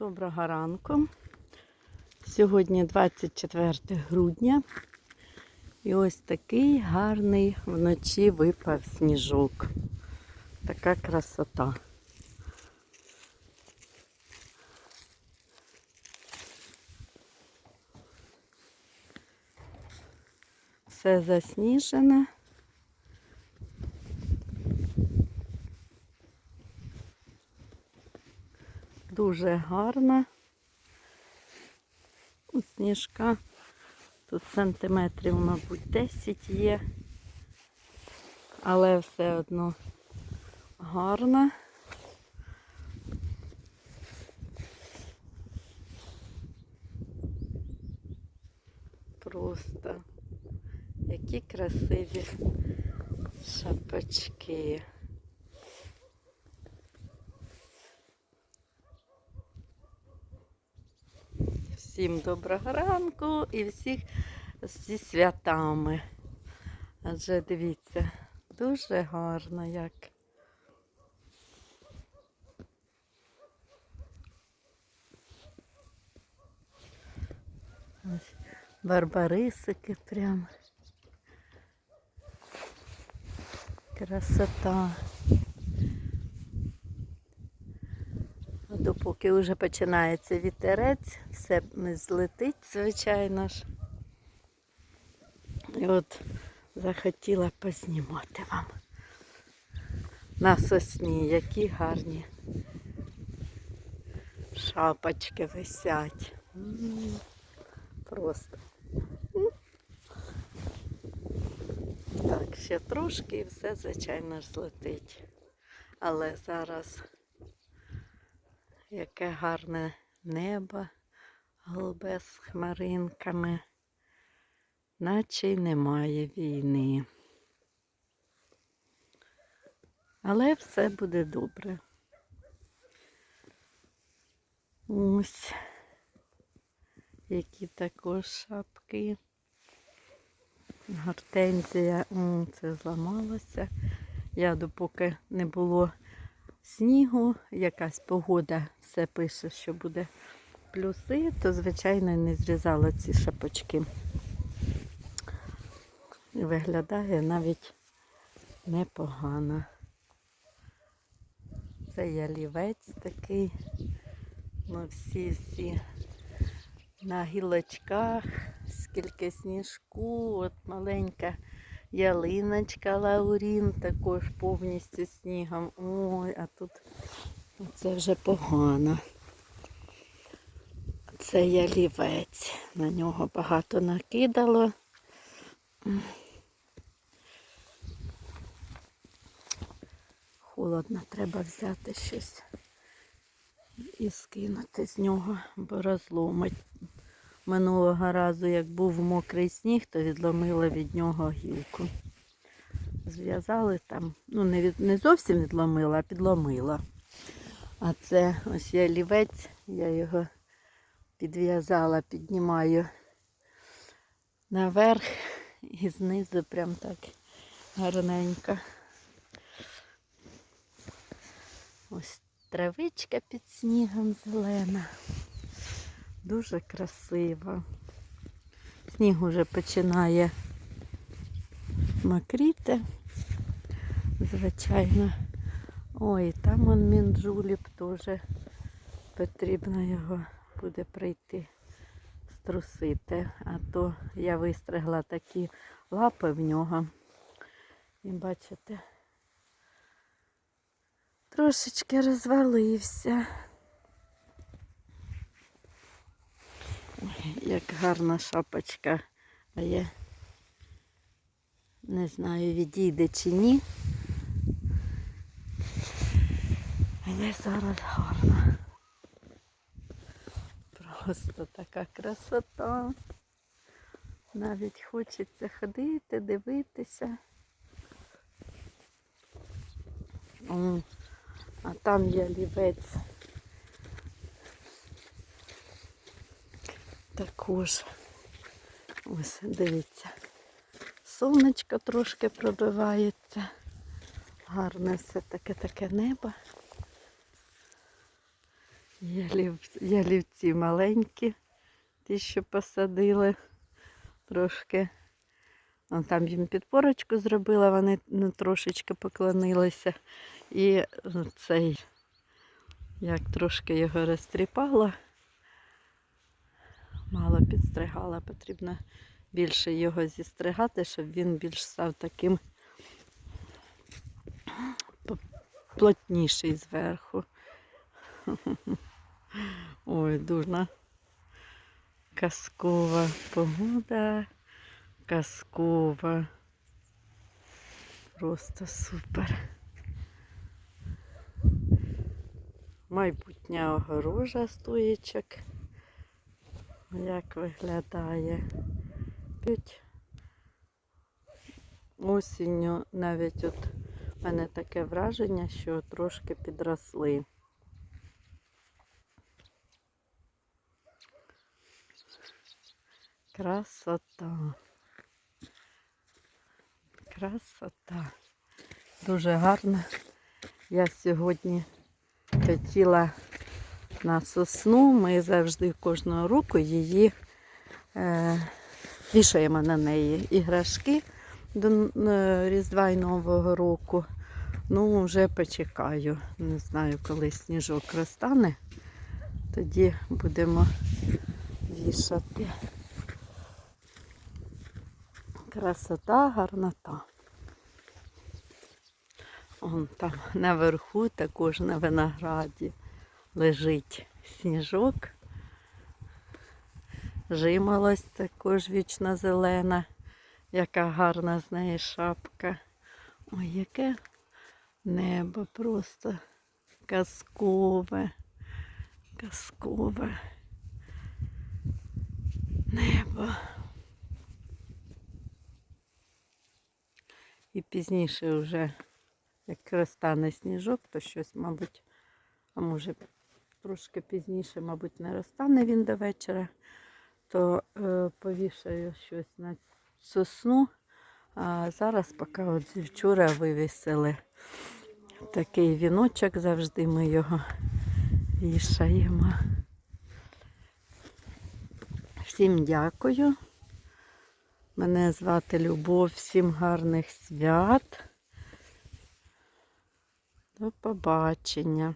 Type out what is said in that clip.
Доброго ранку. Сьогодні 24 грудня. І ось такий гарний вночі випав сніжок. Така красота. Все засніжене. Дуже гарна. Сніжка. Тут сантиметрів, мабуть, 10 є. Але все одно гарна. Просто які красиві шапочки. Всім доброго ранку і всіх зі святами. Адже дивіться, дуже гарно як. Ось барбарисики прям. Красота. А Допоки вже починається вітерець, все злетить, звичайно ж. І от захотіла познімати вам на сосні, які гарні шапочки висять. Просто. Так, ще трошки і все, звичайно ж, злетить. Але зараз яке гарне небо, голубе з хмаринками, наче й немає війни. Але все буде добре. Ось які також шапки. Гортензія, це зламалося. Я допоки не було снігу, якась погода все пише, що буде плюси, то, звичайно, не зрізала ці шапочки. І виглядає навіть непогано. Це ялівець такий. Ми всі-всі на гілочках, скільки сніжку, от маленька ялиночка Лаурін, також повністю снігом. Ой, а тут це вже погано. Це ялівець. На нього багато накидало. Холодно, треба взяти щось і скинути з нього, бо розломить. Минулого разу, як був мокрий сніг, то відломила від нього гілку. Зв'язали там, ну не, від, не зовсім відломила, а підломила. А це ось я лівець, я його підв'язала, піднімаю наверх і знизу прям так гарненько. Ось травичка під снігом зелена. Дуже красиво. Сніг уже починає мокріти, звичайно. Ой, там он мінджуліп теж потрібно його буде прийти струсити. А то я вистригла такі лапи в нього. І бачите, трошечки розвалився. Ой, як гарна шапочка. А я не знаю, відійде чи ні. Але зараз гарна. Просто така красота. Навіть хочеться ходити, дивитися. А там є лівець. Також. Ось, дивіться. Сонечко трошки пробивається. Гарне все таке таке небо. Ялів, ялівці маленькі, ті, що посадили трошки. Вон там їм підпорочку зробила, вони ну, трошечки поклонилися. І цей, як трошки його розтріпала, мало підстригала, потрібно більше його зістригати, щоб він більш став таким плотніший зверху. Ой, дуже казкова погода. Казкова. Просто супер. Майбутня огорожа стоїчок. Як виглядає. П'ять. Осінню навіть от в мене таке враження, що трошки підросли. Красота. Красота. Дуже гарно. Я сьогодні хотіла на сосну. Ми завжди кожного року її е, вішаємо на неї іграшки до е, Різдва і Нового року. Ну, вже почекаю. Не знаю, коли сніжок розтане. Тоді будемо вішати. Красота, гарнота. Он там наверху також на винограді лежить сніжок. Жимолость також вічно зелена, яка гарна з неї шапка. Ой, яке небо просто казкове, казкове небо. І пізніше вже, як розтане сніжок, то щось, мабуть, а може трошки пізніше, мабуть, не розтане він до вечора, то е, повішаю щось на сосну. А зараз, поки от вчора вивісили такий віночок, завжди ми його вішаємо. Всім дякую. Мене звати Любов. Всім гарних свят. До побачення.